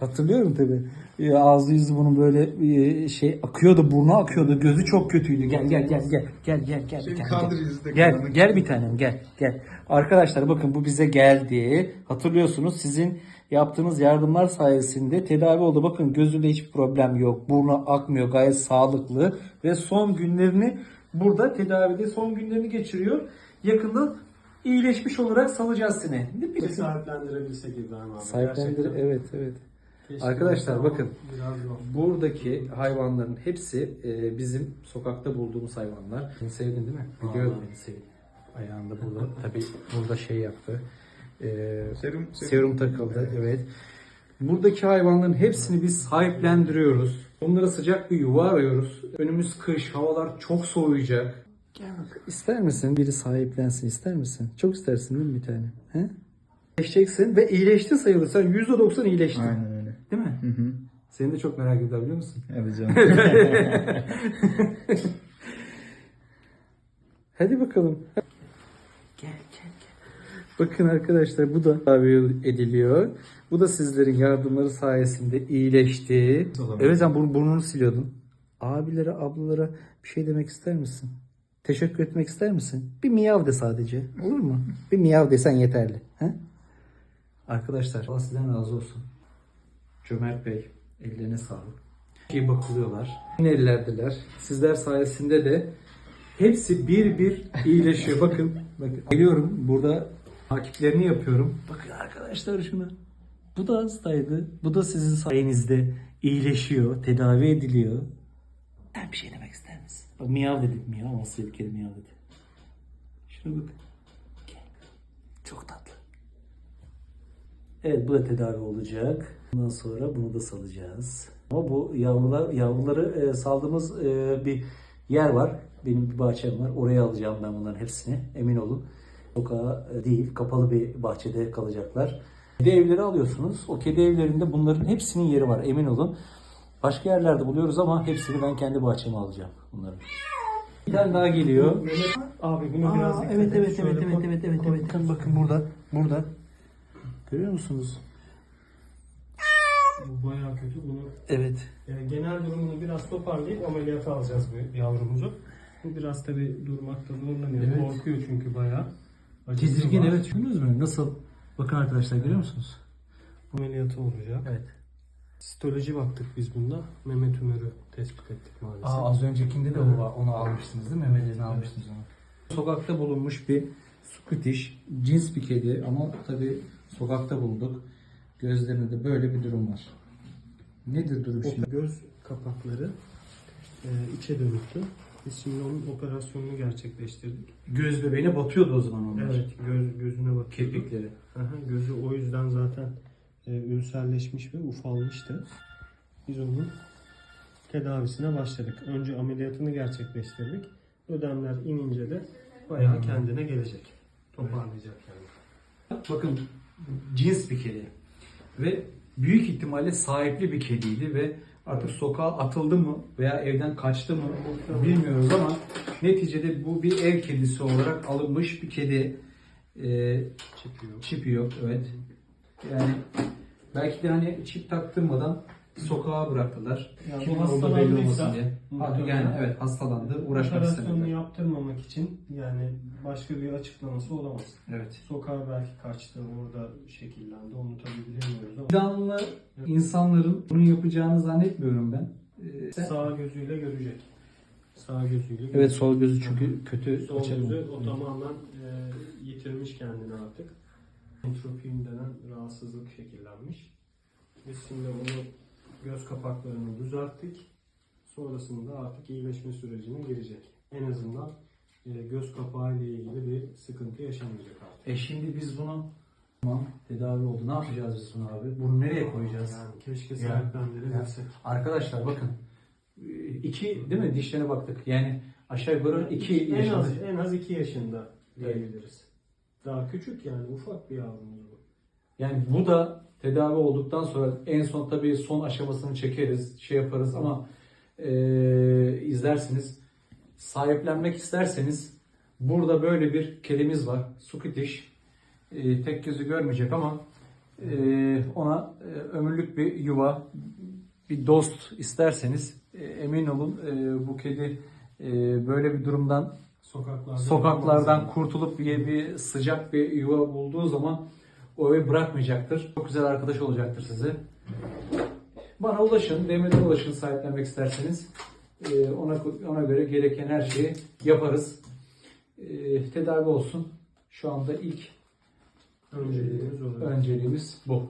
Hatırlıyorum tabii. E, ağzı yüzü bunun böyle e, şey akıyordu, burnu akıyordu, gözü çok kötüydü. Gel gel gel gel gel gel gel. Şey, gel, kandır gel. Gel gel bir tanem gel gel. Arkadaşlar bakın bu bize geldi. Hatırlıyorsunuz sizin yaptığınız yardımlar sayesinde tedavi oldu. Bakın gözünde hiç problem yok. Burnu akmıyor. Gayet sağlıklı ve son günlerini burada tedavide son günlerini geçiriyor. Yakında iyileşmiş olarak salacağız seni. Değil mi? Sahiplendirebilsek İbrahim abi. Sahiplendir. Gerçekten. Evet evet. Keşke Arkadaşlar olsa bakın. Biraz. Buradaki hayvanların hepsi e, bizim sokakta bulduğumuz hayvanlar. Beni sevdin değil mi? Biliyorum beni sevdin. Ayağında burada. Tabii burada şey yaptı. E, Serum, serum takıldı. Evet. Buradaki hayvanların hepsini biz sahiplendiriyoruz. Onlara sıcak bir yuva arıyoruz. Önümüz kış, havalar çok soğuyacak. Gel bak. İster misin? Biri sahiplensin ister misin? Çok istersin değil mi bir tane? He? İyileşeceksin ve iyileşti sayılırsa %90 iyileştin. Aynen. Değil mi? Hı hı. Seni de çok merak ediyor biliyor musun? Evet canım. Hadi bakalım. Gel gel gel. Bakın arkadaşlar bu da tabi ediliyor. Bu da sizlerin yardımları sayesinde iyileşti. Evet sen burn- burnunu siliyordun. Abilere, ablalara bir şey demek ister misin? Teşekkür etmek ister misin? Bir miyav de sadece. Olur mu? Bir miyav desen yeterli. He? Arkadaşlar Allah sizden razı olsun. Cömert Bey ellerine sağlık. İyi bakılıyorlar. Yine ellerdiler. Sizler sayesinde de hepsi bir bir iyileşiyor. Bakın, bakın. Geliyorum burada takiplerini yapıyorum. Bakın arkadaşlar şuna. Bu da hastaydı. Bu da sizin sayenizde iyileşiyor, tedavi ediliyor. Sen bir şey demek ister misin? Bak miyav dedik miyav ama bir kere miyav dedi. Şuna bak. Gel. Çok tatlı. Evet bu da tedavi olacak. Ondan sonra bunu da salacağız. Ama bu yavrular yavruları e, saldığımız e, bir yer var. Benim bir bahçem var. Oraya alacağım ben bunların hepsini. Emin olun. Sokağa e, değil, kapalı bir bahçede kalacaklar. Kedi evleri alıyorsunuz. O kedi evlerinde bunların hepsinin yeri var. Emin olun. Başka yerlerde buluyoruz ama hepsini ben kendi bahçeme alacağım bunların. Bir tane daha geliyor. Abi bunu biraz Aa, dikkat evet et. evet evet evet evet evet evet. Bakın bakın burada. Burada. Görüyor musunuz? Bu bayağı kötü. Bunu Evet. yani genel durumunu biraz toparlayıp ameliyata alacağız bu yavrumuzu. Bu biraz tabi durmakta zorlanıyor. Evet. Korkuyor çünkü bayağı. Acısı Tedirgin var. evet. Gördünüz mü? Nasıl? Bakın arkadaşlar görüyor musunuz? Ameliyatı olacak. Evet. Sitoloji baktık biz bunda. Meme tümörü tespit ettik maalesef. Aa, az öncekinde de o var. Onu almıştınız değil mi? Memelerini almıştınız onu. Sokakta bulunmuş bir Scottish cins bir kedi ama tabi sokakta bulduk. Gözlerinde böyle bir durum var. Nedir durum O şimdi? göz kapakları e, içe dönüktü. Biz şimdi onun operasyonunu gerçekleştirdik. Göz bebeğine batıyordu o zaman onlar. Evet, göz gözüne bak. Kirpikleri. Aha, gözü o yüzden zaten e, ülserleşmiş ve ufalmıştı. Biz onun tedavisine başladık. Önce ameliyatını gerçekleştirdik. Ödemler inince de bayağı kendine gelecek. Toparlayacak yani. Bakın cins bir kedi. Ve büyük ihtimalle sahipli bir kediydi ve artık sokağa atıldı mı veya evden kaçtı mı bilmiyoruz ama neticede bu bir ev kedisi olarak alınmış bir kedi. Ee, Çıkıyor. çipi yok evet. Yani belki de hani çip taktırmadan sokağa bıraktılar. Yani Kim bu olduğu belli olmasın diye. Muhtemelen. Yani evet hastalandı. Uğraşmak Operasyonunu istemedi. yaptırmamak için yani başka bir açıklaması olamaz. Evet. Sokağa belki kaçtı, orada şekillendi. Onu tabii bilemiyoruz ama Vicdanlı insanların bunu yapacağını zannetmiyorum ben. Ee, sağ gözüyle görecek. Sağ gözüyle görecek. Evet sol gözü çünkü kötü Sol açılmıyor. gözü o tamamen e, yitirmiş kendini artık. Entropium denen rahatsızlık şekillenmiş. Biz şimdi onu göz kapaklarını düzelttik. Sonrasında artık iyileşme sürecine girecek. En azından e, göz kapağı ile ilgili bir sıkıntı yaşamayacak artık. E şimdi biz bunu tamam tedavi oldu. Ne yapacağız biz bunu abi? Bunu nereye koyacağız? Yani keşke sahiplendirebilsek. Arkadaşlar bakın. iki değil mi dişlerine baktık. Yani aşağı yukarı iki en yaşında. az en az 2 yaşında diyebiliriz. Daha küçük yani ufak bir yavrumuz bu. Yani bu da tedavi olduktan sonra en son tabii son aşamasını çekeriz, şey yaparız ama e, izlersiniz. Sahiplenmek isterseniz burada böyle bir kedimiz var. Sukitiş. E, tek gözü görmeyecek ama e, ona e, ömürlük bir yuva, bir dost isterseniz e, emin olun e, bu kedi e, böyle bir durumdan Sokaklarda sokaklardan kurtulup bir, bir sıcak bir yuva bulduğu zaman o evi bırakmayacaktır. Çok güzel arkadaş olacaktır size. Bana ulaşın, Demir'e ulaşın sahiplenmek isterseniz. Ee, ona ona göre gereken her şeyi yaparız. Ee, tedavi olsun. Şu anda ilk önceliğimiz önceliğimiz bu.